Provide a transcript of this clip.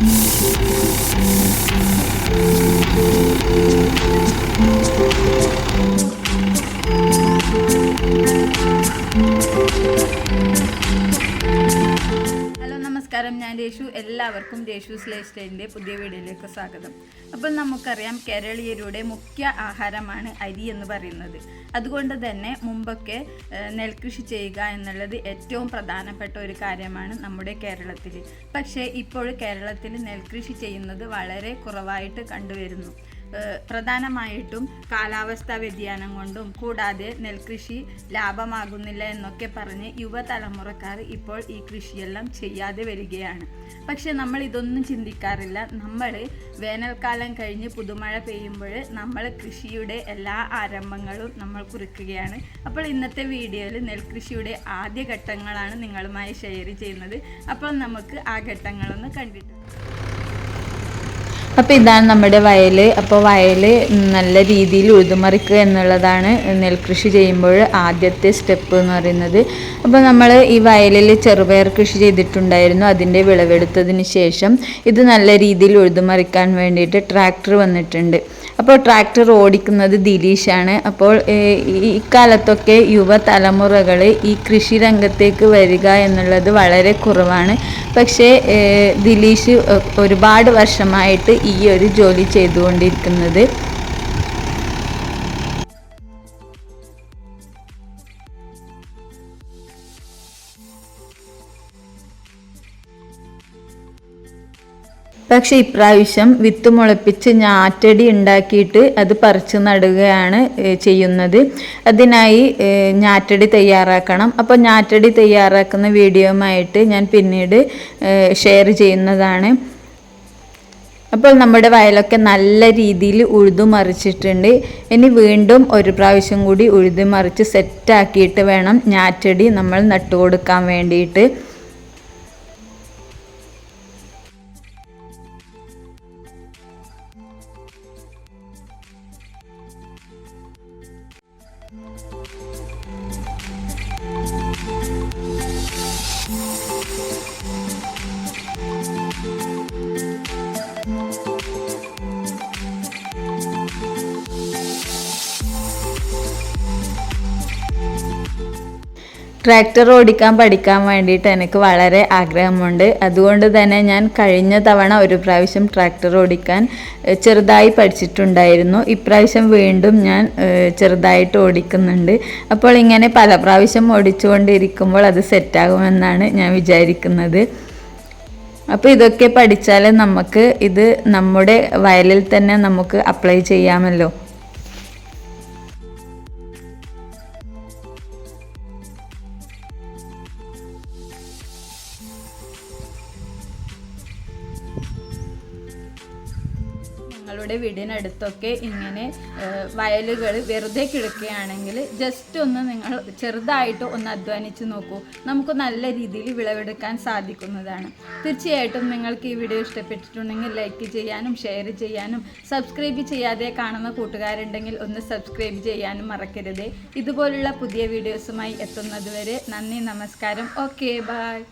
Thank you. നമസ്കാരം. ഞാൻ രേഷു. എല്ലാവർക്കും രേഷു ലൈഫ് സ്റ്റൈലിന്റെ പുതിയ വീഡിയോയിലേക്ക് സ്വാഗതം. അപ്പോൾ നമുക്കറിയാം കേരളീയരുടെ മുഖ്യ ആഹാരമാണ് അരി എന്ന് പറയുന്നത്. അതുകൊണ്ട് തന്നെ മുമ്പൊക്കെ നെൽകൃഷി ചെയ്യുക എന്നുള്ളത് ഏറ്റവും പ്രധാനപ്പെട്ട ഒരു കാര്യമാണ് നമ്മുടെ കേരളത്തിൽ. പക്ഷേ ഇപ്പോൾ കേരളത്തിൽ നെൽകൃഷി ചെയ്യുന്നത് വളരെ കുറവായിട്ട് കണ്ടുവരുന്നു. പ്രധാനമായിട്ടും കാലാവസ്ഥാ വ്യതിയാനം കൊണ്ടും കൂടാതെ നെൽകൃഷി ലാഭമാകുന്നില്ല എന്നൊക്കെ പറഞ്ഞ് യുവതലമുറക്കാർ ഇപ്പോൾ ഈ കൃഷിയെല്ലാം ചെയ്യാതെ വരികയാണ്. പക്ഷെ നമ്മൾ ഇതൊന്നും ചിന്തിക്കാറില്ല. നമ്മൾ വേനൽക്കാലം കഴിഞ്ഞ് പുതുമഴ പെയ്യുമ്പോൾ നമ്മൾ കൃഷിയുടെ എല്ലാ ആരംഭങ്ങളും നമ്മൾ കുറിക്കുകയാണ്. അപ്പോൾ ഇന്നത്തെ വീഡിയോയിൽ നെൽകൃഷിയുടെ ആദ്യ ഘട്ടങ്ങളാണ് നിങ്ങളുമായി ഷെയർ ചെയ്യുന്നത്. അപ്പോൾ നമുക്ക് ആ ഘട്ടങ്ങളൊന്ന് കണ്ടിട്ട് അപ്പോൾ ഇതാണ് നമ്മുടെ വയൽ അപ്പോൾ വയൽ നല്ല രീതിയിൽ ഉഴുതുമറിക്കുക എന്നുള്ളതാണ് നെൽകൃഷി ചെയ്യുമ്പോൾ ആദ്യത്തെ സ്റ്റെപ്പ് എന്ന് പറയുന്നത്. അപ്പോൾ നമ്മൾ ഈ വയലിൽ ചെറുപയർ കൃഷി ചെയ്തിട്ടുണ്ടായിരുന്നു. അതിന്റെ വിളവെടുത്തതിന് ശേഷം ഇത് നല്ല രീതിയിൽ ഉഴുതുമറിക്കാൻ വേണ്ടിയിട്ട് ട്രാക്ടർ വന്നിട്ടുണ്ട്. അപ്പോൾ ട്രാക്ടർ ഓടിക്കുന്നത് ദിലീഷാണ്. അപ്പോൾ ഇക്കാലത്തൊക്കെ യുവതലമുറകൾ ഈ കൃഷി രംഗത്തേക്ക് വരിക എന്നുള്ളത് വളരെ കുറവാണ്. പക്ഷേ ദിലീഷ് ഒരുപാട് വർഷമായിട്ട് ഈ ഒരു ജോലി ചെയ്തുകൊണ്ടിരിക്കുന്നത്. പക്ഷെ ഇപ്രാവശ്യം വിത്ത് മുളപ്പിച്ച് ഞാറ്റടി ഉണ്ടാക്കിയിട്ട് അത് പറിച്ച് നടുകയാണ് ചെയ്യുന്നത്. അതിനായി ഞാറ്റടി തയ്യാറാക്കണം. അപ്പോൾ ഞാറ്റടി തയ്യാറാക്കുന്ന വീഡിയോയുമായിട്ട് ഞാൻ പിന്നീട് ഷെയർ ചെയ്യുന്നതാണ്. അപ്പോൾ നമ്മുടെ വയലൊക്കെ നല്ല രീതിയിൽ ഉഴുതു മറിച്ചിട്ടുണ്ട്. ഇനി വീണ്ടും ഒരു പ്രാവശ്യം കൂടി ഉഴുതു മറിച്ച് സെറ്റാക്കിയിട്ട് വേണം ഞാറ്റടി നമ്മൾ നട്ടുകൊടുക്കാൻ വേണ്ടിയിട്ട്. ട്രാക്ടർ ഓടിക്കാൻ പഠിക്കാൻ വേണ്ടിയിട്ട് എനിക്ക് വളരെ ആഗ്രഹമുണ്ട്. അതുകൊണ്ട് തന്നെ ഞാൻ കഴിഞ്ഞ തവണ ഒരു പ്രാവശ്യം ട്രാക്ടർ ഓടിക്കാൻ ചെറുതായി പഠിച്ചിട്ടുണ്ടായിരുന്നു. ഇപ്രാവശ്യം വീണ്ടും ഞാൻ ചെറുതായിട്ട് ഓടിക്കുന്നുണ്ട്. അപ്പോൾ ഇങ്ങനെ പല പ്രാവശ്യം ഓടിച്ചുകൊണ്ടിരിക്കുമ്പോൾ അത് സെറ്റാകുമെന്നാണ് ഞാൻ വിചാരിക്കുന്നത്. അപ്പോൾ ഇതൊക്കെ പഠിച്ചാൽ നമുക്ക് ഇത് നമ്മുടെ വയലിൽ തന്നെ നമുക്ക് അപ്ലൈ ചെയ്യാമല്ലോ. ഞങ്ങളുടെ വീടിനടുത്തൊക്കെ ഇങ്ങനെ വയലുകൾ വെറുതെ കിടക്കുകയാണെങ്കിൽ ജസ്റ്റ് ഒന്ന് നിങ്ങൾ ചെറുതായിട്ട് ഒന്ന് അധ്വാനിച്ച് നോക്കൂ. നമുക്ക് നല്ല രീതിയിൽ വിളവെടുക്കാൻ സാധിക്കുന്നതാണ്. തീർച്ചയായിട്ടും നിങ്ങൾക്ക് ഈ വീഡിയോ ഇഷ്ടപ്പെട്ടിട്ടുണ്ടെങ്കിൽ ലൈക്ക് ചെയ്യാനും ഷെയർ ചെയ്യാനും സബ്സ്ക്രൈബ് ചെയ്യാതെ കാണുന്ന കൂട്ടുകാരുണ്ടെങ്കിൽ ഒന്ന് സബ്സ്ക്രൈബ് ചെയ്യാനും മറക്കരുത്. ഇതുപോലുള്ള പുതിയ വീഡിയോസുമായി എത്തുന്നതുവരെ നന്ദി നമസ്കാരം. Okay bye